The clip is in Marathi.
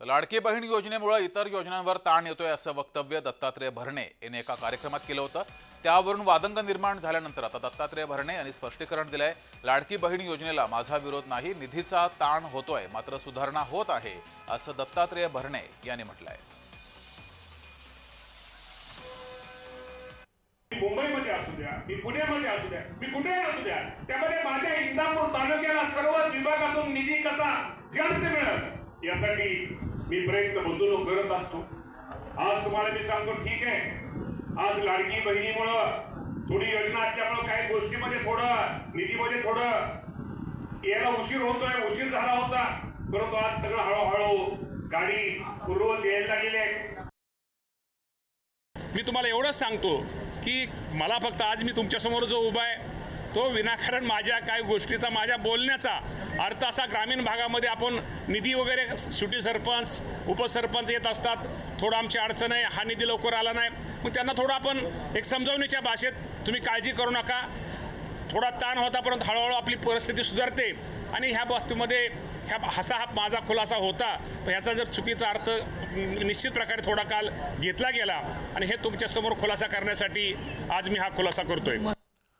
तर लाडकी बहीण योजनेमुळे इतर योजनांवर ताण येतोय असं वक्तव्य दत्तात्रय भरणे यांनी एका कार्यक्रमात केलं होतं. त्यावरून वादंग निर्माण झाल्यानंतर आता दत्तात्रय भरणे यांनी स्पष्टीकरण दिलंय. लाडकी बहीण योजनेला माझा विरोध नाही निधीचा ताण होतोय मात्र सुधारणा होत आहे असं दत्तात्रय भरणे यांनी म्हटलंय. मुंबईमध्ये असू द्या मी पुण्यामध्ये असू द्या मी कुठेही असू द्या त्यामध्ये माझ्या इंदापूर तालुक्याला सर्व विभागातून निधी कसा जास्त मिळत यासाठी मी प्रयत्न बंधून करत असतो. आज तुम्हाला मी सांगतो ठीक आहे. आज लाडकी बहिणीमुळं थोडी योजना असल्यामुळं काही गोष्टीमध्ये थोडं निधीमध्ये थोडं यायला उशीर होतोय उशीर झाला होता. परंतु आज सगळं हळूहळू गाडी पूर्वत यायला लागलेली आहे. मी तुम्हाला एवढंच सांगतो की मला फक्त आज मी तुमच्यासमोर जो उभा आहे तो विनाकारण माझ्या काही गोष्टीचा माझ्या बोलण्याचा अर्थ असा ग्रामीण भागामध्ये आपण निधी वगैरे सुटी सरपंच उपसरपंच येत असतात. थोडं आमची अडचण आहे हा निधी लवकर आला नाही. मग त्यांना थोडं आपण एक समजावणीच्या भाषेत तुम्ही काळजी करू नका. थोडा ताण होता परंतु हळूहळू आपली परिस्थिती सुधारते. आणि ह्या बाबतीमध्ये ह्या असा हा माझा खुलासा होता. पण ह्याचा जर चुकीचा अर्थ निश्चित प्रकारे थोडा काल घेतला गेला. आणि हे तुमच्यासमोर खुलासा करण्यासाठी आज मी हा खुलासा करतोय.